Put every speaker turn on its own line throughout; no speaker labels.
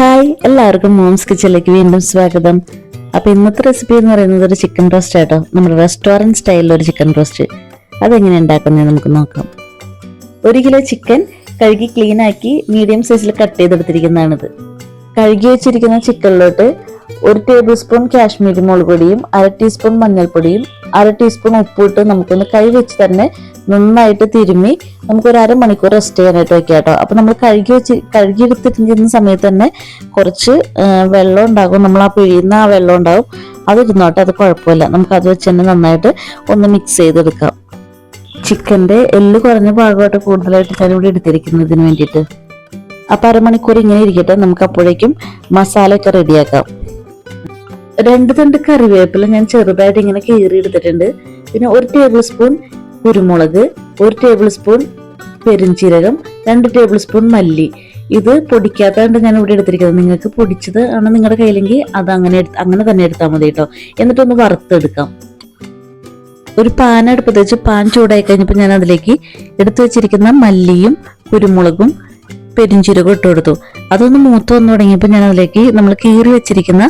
Hi എല്ലാവർക്കും moms കിച്ചണിലേക്ക് വീണ്ടും സ്വാഗതം. അപ്പൊ ഇന്നത്തെ റെസിപ്പി എന്ന് പറയുന്നത് ഒരു ചിക്കൻ റോസ്റ്റ് ആട്ടോ. നമ്മുടെ റെസ്റ്റോറന്റ് സ്റ്റൈലിൽ ഒരു ചിക്കൻ റോസ്റ്റ് അതെങ്ങനെ ഉണ്ടാക്കുന്നത് നമുക്ക് നോക്കാം. ഒരു കിലോ ചിക്കൻ കഴുകി ക്ലീൻ ആക്കി മീഡിയം സൈസിൽ കട്ട് ചെയ്തെടുത്തിരിക്കുന്നതാണിത്. കഴുകി വെച്ചിരിക്കുന്ന ചിക്കനിലോട്ട് ഒരു ടേബിൾ സ്പൂൺ കാശ്മീരി മുളക് പൊടിയും അര ടീസ്പൂൺ മഞ്ഞൾപ്പൊടിയും അര ടീസ്പൂൺ ഉപ്പിട്ട് നമുക്കൊന്ന് കൈ വെച്ച് തന്നെ നന്നായിട്ട് തിരുമ്മി നമുക്കൊരു അരമണിക്കൂർ റെസ്റ്റ് ചെയ്യാനായിട്ട് വെക്കാം കേട്ടോ. അപ്പൊ നമ്മൾ കഴുകി വെച്ച് കഴുകി എടുത്തിരിക്കുന്ന സമയത്ത് തന്നെ കുറച്ച് വെള്ളം ഉണ്ടാകും. നമ്മൾ ആ പിഴിയുന്ന ആ വെള്ളം ഉണ്ടാകും അതിരുന്നോട്ടെ അത് കുഴപ്പമില്ല. നമുക്ക് അത് വെച്ച് തന്നെ നന്നായിട്ട് ഒന്ന് മിക്സ് ചെയ്തെടുക്കാം. ചിക്കന്റെ എല്ല് കുറഞ്ഞ ഭാഗമായിട്ട് കൂടുതലായിട്ട് ഞാൻ ഇവിടെ എടുത്തിരിക്കുന്നതിന് വേണ്ടിയിട്ട്. അപ്പൊ അരമണിക്കൂർ ഇങ്ങനെ ഇരിക്കട്ടെ. നമുക്ക് അപ്പോഴേക്കും മസാലയൊക്കെ റെഡിയാക്കാം രണ്ട് തണ്ട് കറിവേപ്പില ഞാൻ ചെറുതായിട്ട് ഇങ്ങനെ കീറി എടുത്തിട്ടുണ്ട് പിന്നെ ഒരു ടേബിൾ സ്പൂൺ കുരുമുളക് ഒരു ടേബിൾ സ്പൂൺ പെരുംജീരകം രണ്ട് ടേബിൾ സ്പൂൺ മല്ലി. ഇത് പൊടിക്കാത്തതുകൊണ്ട് ഞാൻ ഇവിടെ എടുത്തിരിക്കുന്നത്. നിങ്ങൾക്ക് പൊടിച്ചത് ആണ് നിങ്ങളുടെ കയ്യിലെങ്കിൽ അത് അങ്ങനെ അങ്ങനെ തന്നെ എടുത്താൽ മതി കേട്ടോ. എന്നിട്ടൊന്ന് വറുത്തെടുക്കാം. ഒരു പാൻ അടുപ്പത്ത് വെച്ച് പാൻ ചൂടായി കഴിഞ്ഞപ്പോൾ ഞാൻ അതിലേക്ക് എടുത്തു വെച്ചിരിക്കുന്ന മല്ലിയും കുരുമുളകും പെരിഞ്ചീരകം ഇട്ട് കൊടുത്തു. അതൊന്ന് മൂത്ത് വന്നു തുടങ്ങിയപ്പോൾ ഞാൻ അതിലേക്ക് നമ്മൾ കീറി വെച്ചിരിക്കുന്ന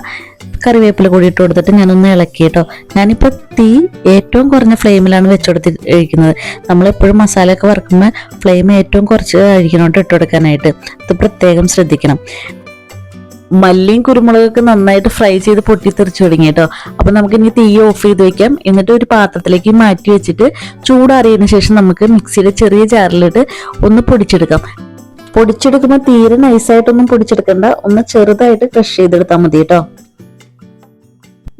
കറിവേപ്പില കൂടി ഇട്ട് കൊടുത്തിട്ട് ഞാനൊന്ന് ഇളക്കി കേട്ടോ ഞാനിപ്പോൾ തീ ഏറ്റവും കുറഞ്ഞ ഫ്ലെയിമിലാണ് വെച്ചുകൊടുത്തി കഴിക്കുന്നത് നമ്മളെപ്പോഴും മസാലയൊക്കെ വറുക്കുമ്പോൾ ഫ്ലെയിം ഏറ്റവും കുറച്ച് കഴിക്കണോട്ട് ഇട്ട് കൊടുക്കാനായിട്ട്. ഇത് പ്രത്യേകം ശ്രദ്ധിക്കണം. മല്ലിയും കുരുമുളകൊക്കെ നന്നായിട്ട് ഫ്രൈ ചെയ്ത് പൊട്ടിത്തെറിച്ച് തുടങ്ങി കേട്ടോ അപ്പം നമുക്ക് ഇനി തീ ഓഫ് ചെയ്ത് വെക്കാം. എന്നിട്ട് ഒരു പാത്രത്തിലേക്ക് മാറ്റി വെച്ചിട്ട് ചൂടാറിയതിന് ശേഷം നമുക്ക് മിക്സിയുടെ ചെറിയ ജാറിലിട്ട് ഒന്ന് പൊടിച്ചെടുക്കാം. പൊടിച്ചെടുക്കുമ്പോൾ തീരെ നൈസായിട്ടൊന്നും പൊടിച്ചെടുക്കണ്ട. ഒന്ന് ചെറുതായിട്ട് ക്രഷ് ചെയ്തെടുത്താൽ മതി കേട്ടോ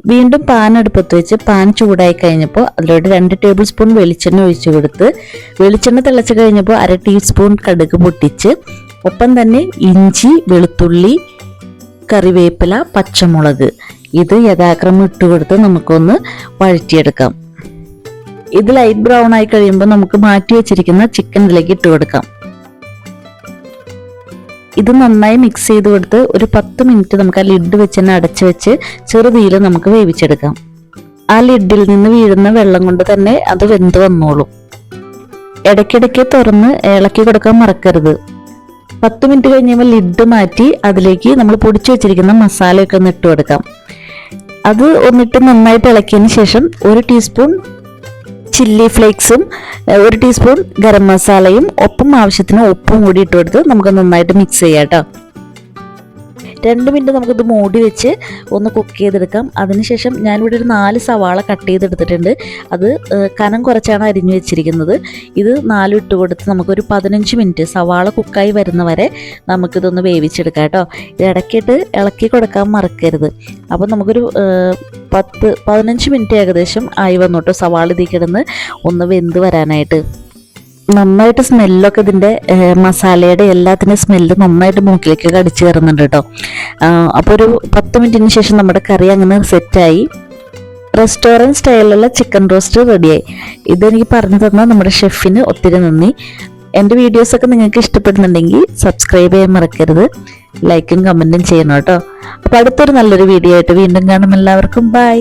വീണ്ടും പാൻ അടുപ്പത്ത് വെച്ച് പാൻ ചൂടായി കഴിഞ്ഞപ്പോൾ അതിലോട്ട് രണ്ട് ടേബിൾ സ്പൂൺ വെളിച്ചെണ്ണ ഒഴിച്ചു കൊടുത്ത് വെളിച്ചെണ്ണ തിളച്ച് കഴിഞ്ഞപ്പോൾ അര ടീസ്പൂൺ കടുക് പൊട്ടിച്ച് ഒപ്പം തന്നെ ഇഞ്ചി വെളുത്തുള്ളി കറിവേപ്പില പച്ചമുളക്. ഇത് യഥാക്രമം ഇട്ട് കൊടുത്ത് നമുക്കൊന്ന് വഴറ്റിയെടുക്കാം. ഇത് ലൈറ്റ് ബ്രൗൺ ആയി കഴിയുമ്പോൾ നമുക്ക് മാറ്റി വെച്ചിരിക്കുന്ന ചിക്കൻ ഇതിലേക്ക് ഇട്ട് കൊടുക്കാം. ഇത് നന്നായി മിക്സ് ചെയ്ത് കൊടുത്ത് ഒരു പത്ത് മിനിറ്റ് നമുക്ക് ആ ലിഡ് വെച്ച് തന്നെ അടച്ചു വെച്ച് ചെറുതീയിൽ നമുക്ക് വേവിച്ചെടുക്കാം. ആ ലിഡിൽ നിന്ന് വീഴുന്ന വെള്ളം കൊണ്ട് തന്നെ അത് വെന്ത് വന്നോളും. ഇടയ്ക്കിടയ്ക്ക് തുറന്ന് ഇളക്കി കൊടുക്കാൻ മറക്കരുത്. പത്ത് മിനിറ്റ് കഴിഞ്ഞപ്പോൾ ലിഡ് മാറ്റി അതിലേക്ക് നമ്മൾ പൊടിച്ചു വെച്ചിരിക്കുന്ന മസാലയൊക്കെ ഒന്ന് ഇട്ട് കൊടുക്കാം. അത് ഒന്നിട്ട് നന്നായിട്ട് ഇളക്കിയതിന് ശേഷം ഒരു ടീസ്പൂൺ ചില്ലി ഫ്ലേക്സും ഒരു ടീസ്പൂൺ ഗരം മസാലയും ഒപ്പം ആവശ്യത്തിന് ഉപ്പും കൂടി ഇട്ട് കൊടുത്ത് നമുക്ക് നന്നായിട്ട് മിക്സ് ചെയ്യാം കേട്ടോ. രണ്ട് മിനിറ്റ് നമുക്കിത് മൂടി വെച്ച് ഒന്ന് കുക്ക് ചെയ്തെടുക്കാം. അതിനുശേഷം ഞാനിവിടെ ഒരു നാല് സവാള കട്ട് ചെയ്തെടുത്തിട്ടുണ്ട്. അത് കനം കുറച്ചാണ് അരിഞ്ഞു വെച്ചിരിക്കുന്നത്. ഇത് നാലും ഇട്ട് കൊടുത്ത് നമുക്കൊരു പതിനഞ്ച് മിനിറ്റ് സവാള കുക്കായി വരുന്നവരെ നമുക്കിതൊന്ന് വേവിച്ചെടുക്കാം കേട്ടോ. ഇത് ഇടയ്ക്കിട്ട് ഇളക്കി കൊടുക്കാൻ മറക്കരുത്. അപ്പോൾ നമുക്കൊരു പത്ത് പതിനഞ്ച് മിനിറ്റ് ഏകദേശം ആയി വന്നു കേട്ടോ സവാള ഇതിൽ കിടന്ന് ഒന്ന് വെന്ത് വരാനായിട്ട്. നന്നായിട്ട് സ്മെല്ലൊക്കെ ഇതിന്റെ മസാലയുടെ എല്ലാത്തിന്റെ സ്മെല്ല് നന്നായിട്ട് മൂക്കിലേക്ക് അടിച്ചു കയറുന്നുണ്ട് കേട്ടോ. അപ്പോൾ ഒരു പത്ത് മിനിറ്റിന് ശേഷം നമ്മുടെ കറി അങ്ങനെ സെറ്റായി റെസ്റ്റോറന്റ് സ്റ്റൈലിലുള്ള ചിക്കൻ റോസ്റ്റ് റെഡിയായി ഇതെനിക്ക് പറഞ്ഞു തന്ന നമ്മുടെ ഷെഫിന് ഒത്തിരി നന്ദി. എന്റെ വീഡിയോസൊക്കെ നിങ്ങൾക്ക് ഇഷ്ടപ്പെടുന്നുണ്ടെങ്കിൽ സബ്സ്ക്രൈബ് ചെയ്യാൻ മറക്കരുത്. ലൈക്കും കമന്റും ചെയ്യണം കേട്ടോ. അപ്പോൾ അടുത്തൊരു നല്ലൊരു വീഡിയോ ആയിട്ട് വീണ്ടും കാണും എല്ലാവർക്കും. ബൈ